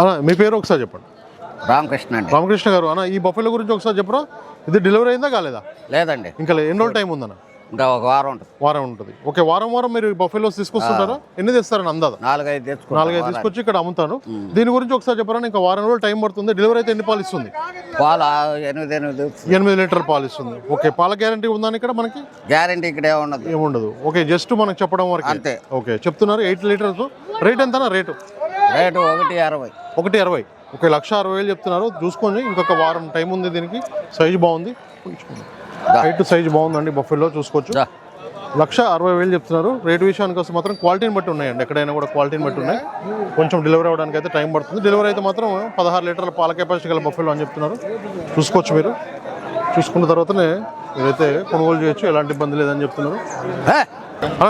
అన్న మీ పేరు ఒకసారి చెప్పండి. రామకృష్ణ అండి. రామకృష్ణ గారు అన్న ఈ బఫెలో గురించి ఒకసారి చెప్పరా? ఇది డెలివరీ అయిందా కాలేదా? లేదండి. ఇంకా ఎన్ని రోజులు టైం ఉందన్న? ఇంకా ఒక వారం ఉంటుంది. వారం ఉంటుంది. ఓకే వారం వారం మీరు బఫెలోస్ తీసుకొస్తుంటారా? ఎన్ని తెస్తారని అందాదా? నాలుగైదు తెచ్చుకుంటాం నాలుగైదు తీసుకొచ్చి ఇక్కడ అమ్ముతాను. దీని గురించి ఒకసారి చెప్పరా? ఇంకా వారం రోజులు టైం పడుతుంది. డెలివరీ అయితే ఎన్ని పాలు ఇస్తుంది? పాలు ఆ ఎనిమిది ఎనిమిది ఎనిమిది లీటర్ పాలు ఇస్తుంది. ఓకే పాల గ్యారంటీ ఉందని ఇక్కడ మనకి? గ్యారంటీ ఇక్కడ ఏమున్నది ఏముండదు ఓకే జస్ట్ మనకు చెప్పడం వరకు. అంతే. ఓకే చెప్తున్నారు ఎయిట్ లీటర్స్. రేట్ ఎంతనా రేటు? రేటు ఒకటి అరవై. ఒకటి అరవై. ఒక లక్ష అరవై వేలు చెప్తున్నారు. చూసుకోండి. ఇంకొక వారం టైం ఉంది దీనికి. సైజు బాగుంది. హైట్ సైజు బాగుందండి. బఫెల్లో చూసుకోవచ్చు. లక్ష అరవై వేలు చెప్తున్నారు. రేటు విషయానికి వస్తే మాత్రం క్వాలిటీని బట్టి ఉన్నాయండి. ఎక్కడైనా కూడా క్వాలిటీని బట్టి ఉన్నాయి. కొంచెం డెలివరీ అవ్వడానికి అయితే టైం పడుతుంది. డెలివరీ అయితే మాత్రం పదహారు లీటర్ల పాల కెపాసిటీ గల బఫెల్లో అని చెప్తున్నారు. చూసుకోవచ్చు మీరు. చూసుకున్న తర్వాతనే మీరైతే కొనుగోలు చేయొచ్చు ఎలాంటి ఇబ్బంది లేదని చెప్తున్నారు.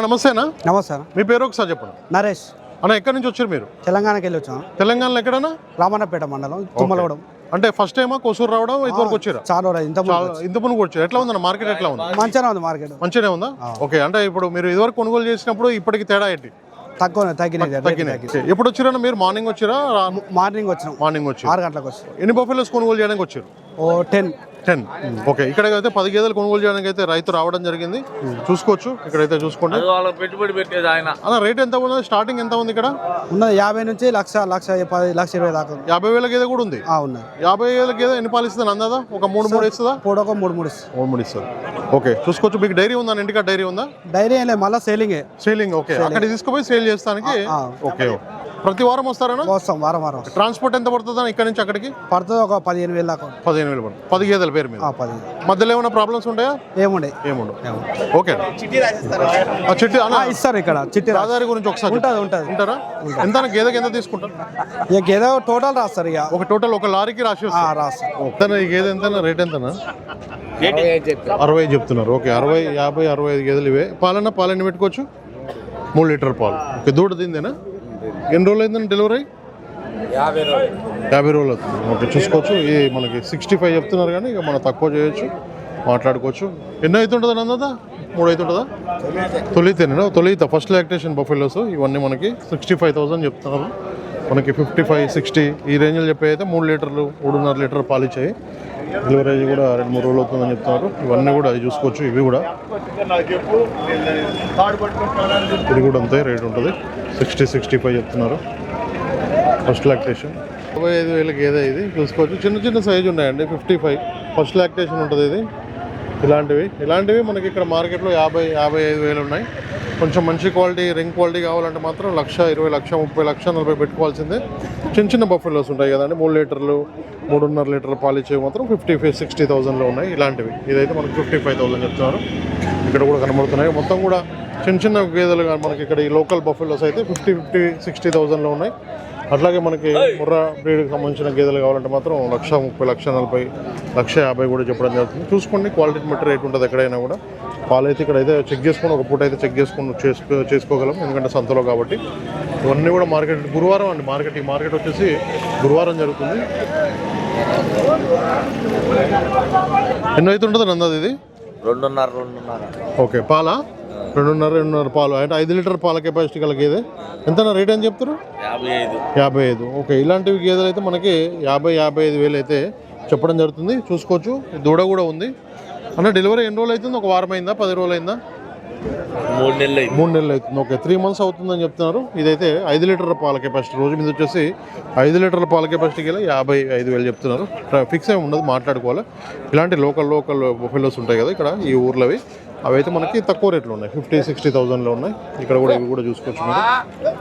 నమస్తేనా? నమస్తే అన్న. మీ పేరు ఒకసారి చెప్పండి. నరేష్. అన్న ఎక్కడి నుంచి వచ్చారు మీరు? తెలంగాణకి వెళ్ళి వచ్చాం. తెలంగాణలో ఎక్కడన్నా? రామన్నపేట మండలం తుమ్మలగూడెం. అంటే ఫస్ట్ టైమా కొసూరు రావడం ఇంతవరకు వచ్చారా? చాలా ఇంత చాలా ఇంత ముందు వచ్చారు? ఎట్లా ఉందన్న? మార్కెట్ ఎట్లా ఉంది? మంచిగానే ఉంది మార్కెట్. మంచిగానే ఉందా? ఓకే అంటే ఇప్పుడు మీరు ఇదివరకు కొనుగోలు చేసినప్పుడు ఇప్పటికి తేడా ఏంటి? తక్కువ తగ్గినాయి. ఎప్పుడు వచ్చారన్న మీరు? మార్నింగ్ వచ్చారా? మార్నింగ్ వచ్చినాం. మార్నింగ్ వచ్చారు. ఆరు గంటలకు వచ్చాం. ఎన్ని బఫెలోస్ కొనుగోలు చేయడానికి వచ్చారు? ఓ టెన్ టెన్ ఓకే ఇక్కడికి అయితే పది గేదెలు కొనుగోలు చేయడానికి అయితే రైతు రావడం జరిగింది. చూసుకోవచ్చు. ఇక్కడైతే చూసుకోండి. వాళ్ళకి పెట్టుబడి పెట్టేది ఆయన. అన్న రేట్ ఎంత ఉంది స్టార్టింగ్ ఎంత ఉంది ఇక్కడ? ఉన్నది యాభై నుంచి లక్ష లక్ష పది లక్ష ఇరవై దాకా. యాభై వేల గేదె కూడా ఉంది? ఆ, ఉన్నది. యాభై వేల గేదె ఎన్ని పాలు ఇస్తుంది అందదా ఒక మూడు మూడు ఇస్తుందా? పూట ఒక మూడు మూడు ఇస్తుంది. మూడు మూడు ఇస్తుంది. ఓకే చూసుకోవచ్చు. మీకు డైరీ ఉందా? ఇంటికా డైరీ ఉందా? డైరీ మళ్ళీ సేలింగే. సేలింగ్ ఓకే అక్కడ తీసుకుపోయి సేల్ చేస్తానికి? ఆ. ఓకే ప్రతి వారం వస్తారనా? వస్తాం వారం వారం ట్రాన్స్పోర్ట్ ఎంత పడుతుందా ఇక్కడ నుంచి అక్కడికి? పడుతుంది ఒక పదిహేను వేలు దాకా పదిహేను వేలు పడుతుంది. పది గేదెల పేరు మీద. ఆ, పది మధ్యలో ఏమైనా ప్రాబ్లమ్స్ ఉంటాయా? ఏముండే ఏముండవు. ఓకే. ఆ చిట్టి అన్న. ఇస్తారు ఇక్కడ చిట్టి రా- ఆధారి గురించి ఒకసారి ఉంటుంది. ఉంటుంది. ఉంటారా? ఎంత గేదెకి ఎంత తీసుకుంటారు? ఇక ఏదో టోటల్ రాస్తారు ఇక. ఒక టోటల్ ఒక లారీకి రాసి ఆ, రాస్తారు. ఈ గేదె ఎంత రేట్ ఎంతనా? అరవై చెప్తున్నారు. ఓకే అరవై యాభై అరవై ఐదు గేదెలు ఇవే. పాలన్న పాలు ఎన్ని పెట్టుకోవచ్చు. మూడు లీటర్ పాలు. ఓకే దూడ తిందేనా ఎన్ని రోజులు అయిందని డెలివరీ? యాభై రోజులు. అవుతుంది. ఓకే చూసుకోవచ్చు. ఇది మనకి సిక్స్టీ ఫైవ్ చెప్తున్నారు కానీ ఇక మనం తక్కువ చేయొచ్చు మాట్లాడుకోవచ్చు. ఎన్ని అవుతుంటుందా నందా మూడు అవుతుంటుందా తొలితేనా? తొలిత. ఫస్ట్ లాక్టేషన్ బఫెలోస్ ఇవన్నీ మనకి సిక్స్టీ ఫైవ్ థౌసండ్ చెప్తున్నారు. మనకి ఫిఫ్టీ ఫైవ్ సిక్స్టీ ఈ రేంజ్లో చెప్పే అయితే మూడు లీటర్లు మూడున్నర లీటర్ పాలు ఇచ్చాయి. డెలివరీ కూడా రెండు మూడు రోజులు అవుతుందని చెప్తున్నారు. ఇవన్నీ కూడా అవి చూసుకోవచ్చు ఇవి కూడా. ఇది కూడా అంతే రేట్ ఉంటుంది. సిక్స్టీ సిక్స్టీ ఫైవ్ చెప్తున్నారు. ఫస్ట్ లాక్టేషన్ యాభై ఐదు వేలకి ఏదో ఇది చూసుకోవచ్చు చిన్న చిన్న సైజు ఉన్నాయండి ఫిఫ్టీ ఫైవ్ ఫస్ట్ లాక్టేషన్ ఉంటుంది ఇది. ఇలాంటివి. ఇలాంటివి మనకి ఇక్కడ మార్కెట్లో యాభై యాభై ఐదు వేలు ఉన్నాయి. కొంచెం మంచి క్వాలిటీ రింగ్ క్వాలిటీ కావాలంటే మాత్రం లక్ష ఇరవై లక్ష ముప్పై లక్ష నలభై పెట్టుకోవాల్సిందే. చిన్న చిన్న బఫెలోస్ ఉంటాయి కదండి. మూడు లీటర్లు మూడున్నర లీటర్లు పాలిచ్చేవి మాత్రం ఫిఫ్టీ ఫైవ్ సిక్స్టీ థౌసండ్లో ఉన్నాయి. ఇలాంటివి. ఇదైతే మనకు ఫిఫ్టీ ఫైవ్ థౌసండ్ చెప్తున్నారు. ఇక్కడ కూడా కనబడుతున్నాయి. మొత్తం కూడా చిన్న చిన్న గేదెలు కానీ మనకి ఇక్కడ ఈ లోకల్ బఫెలోస్ అయితే ఫిఫ్టీ ఫిఫ్టీ సిక్స్టీ థౌసండ్లో ఉన్నాయి. అట్లాగే మనకి ముర్రా బ్రీడ్కి సంబంధించిన గేదెలు కావాలంటే మాత్రం లక్ష ముప్పై లక్ష నలభై లక్ష యాభై కూడా చెప్పడం జరుగుతుంది. చూసుకోండి క్వాలిటీ బట్టి రేట్ ఉంటుంది ఎక్కడైనా కూడా. పాలు అయితే ఇక్కడ అయితే చెక్ చేసుకొని ఒక పూట అయితే చెక్ చేసుకొని చేసుకో చేసుకోగలం. ఎందుకంటే సంతలో కాబట్టి. ఇవన్నీ కూడా మార్కెట్ గురువారం అండి మార్కెట్. ఈ మార్కెట్ వచ్చేసి గురువారం జరుగుతుంది. ఎన్నైతే అయితే ఉంటుంది నందది ఇది? రెండున్నర రెండున్నర. ఓకే పాలా? రెండున్నర రెండున్నర పాలు. అంటే ఐదు లీటర్ పాల కెపాసిటీ గల గేదె ఎంత రేట్ అని చెప్తారు యాభై ఐదు. యాభై ఐదు. ఓకే ఇలాంటివి గేదెలు అయితే మనకి యాభై యాభై ఐదు వేలు అయితే చెప్పడం జరుగుతుంది. చూసుకోవచ్చు. దూడ కూడా ఉంది. అన్న డెలివరీ ఎన్ని రోజులు అవుతుంది? ఒక వారం అయిందా పది రోజులు అయిందా? మూడు నెలలు అయింది. మూడు నెలలు అవుతుంది. ఓకే త్రీ మంత్స్ అవుతుందని చెప్తున్నారు. ఇదైతే ఐదు లీటర్ల పాల కెపాసిటీ రోజు మీద వచ్చేసి ఐదు లీటర్ల పాల కెపాసిటీకి వెళ్ళి యాభై ఐదు వేలు చెప్తున్నారు. ఫిక్స్ ఏమి ఉండదు మాట్లాడుకోవాలి. ఇలాంటి లోకల్ లోకల్ బొఫెలోస్ ఉంటాయి కదా ఇక్కడ ఈ ఊర్లోవి. అవి అయితే మనకి తక్కువ రేట్లు ఉన్నాయి. ఫిఫ్టీ సిక్స్టీ థౌజండ్లో ఉన్నాయి. ఇక్కడ కూడా ఇవి కూడా చూసుకోవచ్చు మీరు.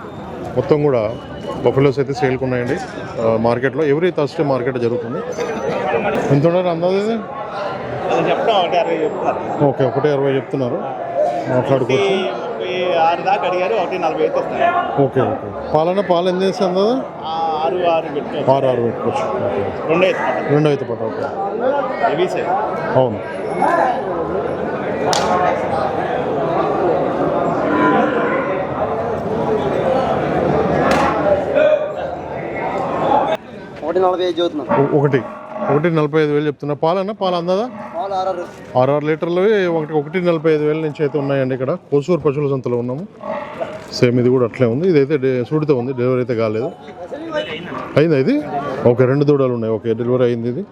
మొత్తం కూడా బఫెలోస్ అయితే సేల్కి ఉన్నాయండి. మార్కెట్లో ఎవ్రీ థర్స్డే మార్కెట్ జరుగుతుంది. ఎంత ఉన్నారు చెప్తున్నారు ఓకే ఒకటి అరవై చెప్తున్నారు. మాట్లాడుకోవచ్చు ఆరు దాకా అడిగారు ఒకటి నలభై అయితే ఓకే ఓకే. పాలన పాలు ఎంత ఆ, ఆరు ఆరు పెట్టుకోవచ్చు. ఆరు ఆరు పెట్టుకోవచ్చు. రెండే అయితే పట్ట ఓకే. హెవీ సైజ్ అవును. ఒకటి నలభై ఐదు చదువుతున్నాం. ఒకటి. ఒకటి నలభై ఐదు వేలు చెప్తున్నా. పాలన్న? పాలు అందదా? ఆరు లీటర్లు ఒకటి ఒకటి నలభై ఐదు వేల నుంచి అయితే ఉన్నాయండి ఇక్కడ. కోసూరు పశువుల సంతలో ఉన్నాము. సేమ్ ఇది కూడా అట్లే ఉంది. ఇదైతే డే- సూడితో ఉంది. డెలివరీ అయితే కాలేదు. అయిందా ఇది? ఓకే రెండు దూడలు ఉన్నాయి. ఓకే డెలివరీ అయింది ఇది.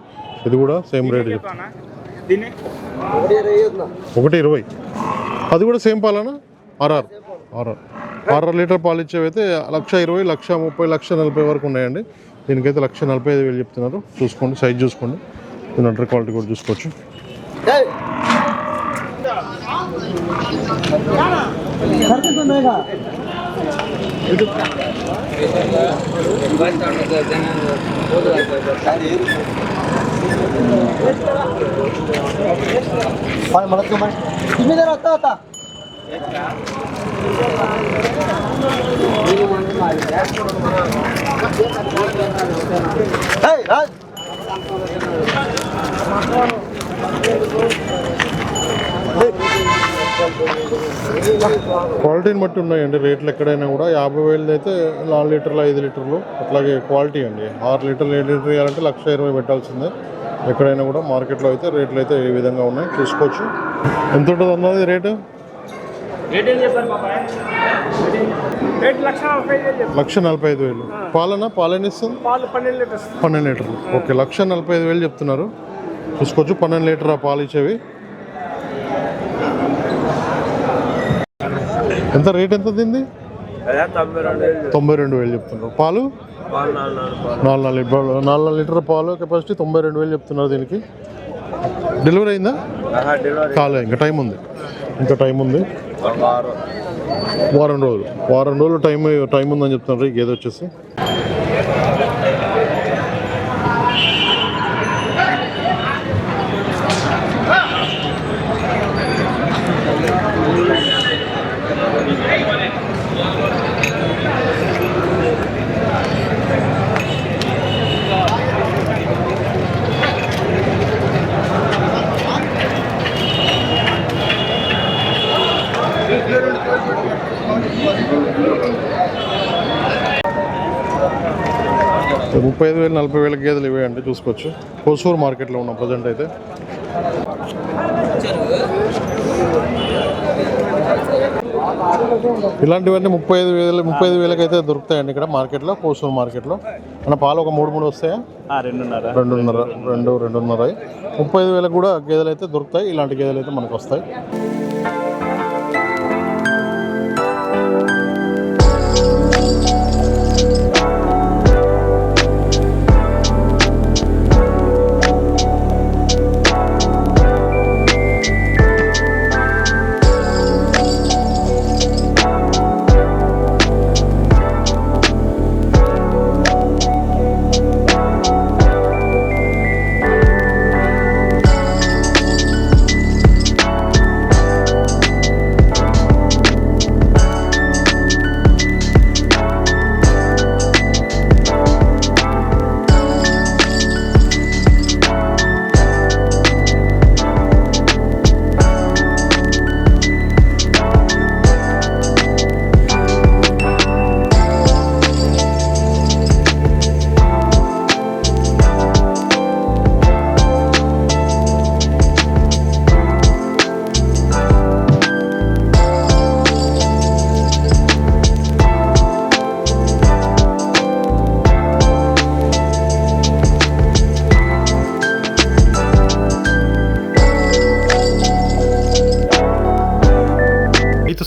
ఇది కూడా సేమ్ రేట్ ఒకటి ఇరవై అది కూడా సేమ్ పాలనా? ఆర్ఆర్ ఆర్ఆర్ ఆర్ఆర్ లీటర్ పాలు ఇచ్చేవైతే లక్ష ఇరవై లక్ష ముప్పై లక్ష నలభై వరకు ఉన్నాయండి. దీనికైతే లక్ష నలభై ఐదు వేలు చెప్తున్నారు. చూసుకోండి సైజ్ చూసుకోండి. దీని అండర్ క్వాలిటీ కూడా చూసుకోవచ్చు. క్వాలిటీని బట్టి ఉన్నాయండి రేట్లు ఎక్కడైనా కూడా. యాభై వేలది అయితే నాలుగు లీటర్లు ఐదు లీటర్లు. అట్లాగే క్వాలిటీ అండి. ఆరు లీటర్లు ఏడు లీటర్లు ఇవ్వాలంటే లక్ష ఇరవై పెట్టాల్సిందే. ఎక్కడైనా కూడా మార్కెట్లో అయితే రేట్లు అయితే ఈ విధంగా ఉన్నాయి చూసుకోవచ్చు. ఎంత ఉంటుంది అన్నది రేటు? లక్ష నలభై ఐదు వేలు పాలన? పాలన ఇస్తుంది? పన్నెండు లీటర్లు. ఓకే లక్ష నలభై ఐదు వేలు చెప్తున్నారు. చూసుకోవచ్చు పన్నెండు లీటర్ పాలు ఇచ్చేవి. ఎంత రేట్ ఎంత తింది తొంభై రెండు వేలు చెప్తున్నారు. పాలు? నాలుగు నాలుగు లీటర్ నాలుగు నాలుగు లీటర్ పాలు. కెపాసిటీ తొంభై రెండు వేలు చెప్తున్నారు దీనికి. డెలివరీ అయిందా? కాలే ఇంకా టైం ఉంది. ఇంకా టైం ఉంది. వారం రోజులు. వారం రోజులు. టైం టైం ఉందని చెప్తున్నారు. ఈ గేదె వచ్చేసి. ముప్పై ఐదు వేలు నలభై వేల గేదెలు ఇవే అంటే చూసుకోవచ్చు. హోసూరు మార్కెట్లో ఉన్నాం ప్రజెంట్ అయితే. ఇలాంటివన్నీ ముప్పై ఐదు వేలు ముప్పై ఐదు వేలకి అయితే దొరుకుతాయండి ఇక్కడ మార్కెట్లో హోసూరు మార్కెట్లో. మన పాలు ఒక మూడు మూడు వస్తాయా? రెండున్నర. రెండున్నర రెండు రెండున్నర. ముప్పై ఐదు వేలకు కూడా గేదెలు అయితే దొరుకుతాయి ఇలాంటి గేదెలు అయితే మనకు వస్తాయి.